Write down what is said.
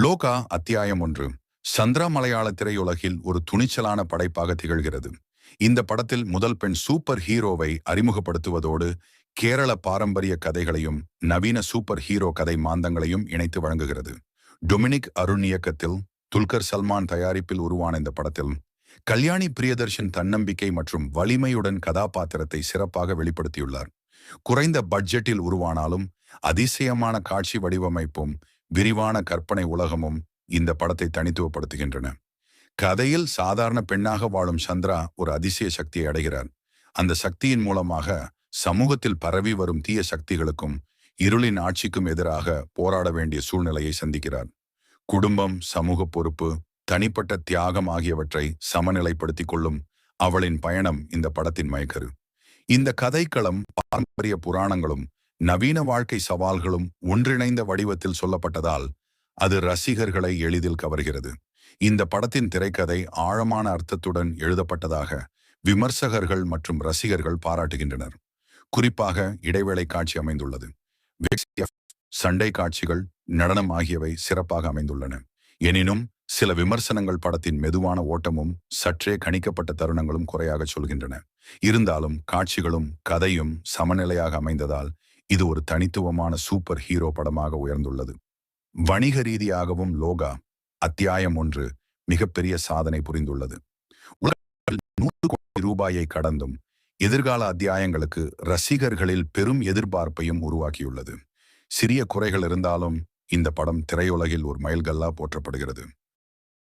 லோகா அத்தியாயம் ஒன்று. சந்திரா மலையாள திரையுலகில் ஒரு துணிச்சலான படைப்பாக திகழ்கிறது. இந்த படத்தில் முதல் பெண் சூப்பர் ஹீரோவை அறிமுகப்படுத்துவதோடு கேரள பாரம்பரிய கதைகளையும் நவீன சூப்பர் ஹீரோ கதை மாந்தங்களையும் இணைத்து வழங்குகிறது. டொமினிக் அருண் இயக்கத்தில் துல்கர் சல்மான் தயாரிப்பில் உருவான இந்த படத்தில் கல்யாணி பிரியதர்ஷன் தன்னம்பிக்கை மற்றும் வலிமையுடன் கதாபாத்திரத்தை சிறப்பாக வெளிப்படுத்தியுள்ளார். குறைந்த பட்ஜெட்டில் உருவானாலும் அதிசயமான காட்சி வடிவமைப்பும் விரிவான கற்பனை உலகமும் இந்த படத்தை தனித்துவப்படுத்துகின்றன. கதையில் சாதாரண பெண்ணாக வாழும் சந்திரா ஒரு அதிசய சக்தியை அடைகிறார். அந்த சக்தியின் மூலமாக சமூகத்தில் பரவி வரும் தீய சக்திகளுக்கும் இருளின் ஆட்சிக்கும் எதிராக போராட வேண்டிய சூழ்நிலையை சந்திக்கிறார். குடும்பம் சமூக பொறுப்பு தனிப்பட்ட தியாகம் ஆகியவற்றை சமநிலைப்படுத்திக் கொள்ளும் அவளின் பயணம் இந்த படத்தின் மயக்கரு. இந்த கதைக்களம் பாரம்பரிய புராணங்களும் நவீன வாழ்க்கை சவால்களும் ஒன்றிணைந்த வடிவத்தில் சொல்லப்பட்டதால் அது ரசிகர்களை எளிதில் கவர்கிறது. இந்த படத்தின் திரைக்கதை ஆழமான அர்த்தத்துடன் எழுதப்பட்டதாக விமர்சகர்கள் மற்றும் ரசிகர்கள் பாராட்டுகின்றனர். குறிப்பாக இடைவேளை காட்சி அமைந்துள்ளது. சண்டை காட்சிகள் நடனம் ஆகியவை சிறப்பாக அமைந்துள்ளன. எனினும் சில விமர்சனங்கள் படத்தின் மெதுவான ஓட்டமும் சற்றே கணிக்கப்பட்ட தருணங்களும் குறையாக சொல்கின்றன. இருந்தாலும் காட்சிகளும் கதையும் சமநிலையாக அமைந்ததால் இது ஒரு தனித்துவமான சூப்பர் ஹீரோ படமாக உயர்ந்துள்ளது. வணிக ரீதியாகவும் லோகா அத்தியாயம் ஒன்று மிகப்பெரிய சாதனை புரிந்துள்ளது. நூறு கோடி ரூபாயை கடந்தும் எதிர்கால அத்தியாயங்களுக்கு ரசிகர்களில் பெரும் எதிர்பார்ப்பையும் உருவாக்கியுள்ளது. சிறிய குறைகள் இருந்தாலும் இந்த படம் திரையுலகில் ஒரு மைல்கல்லா போற்றப்படுகிறது.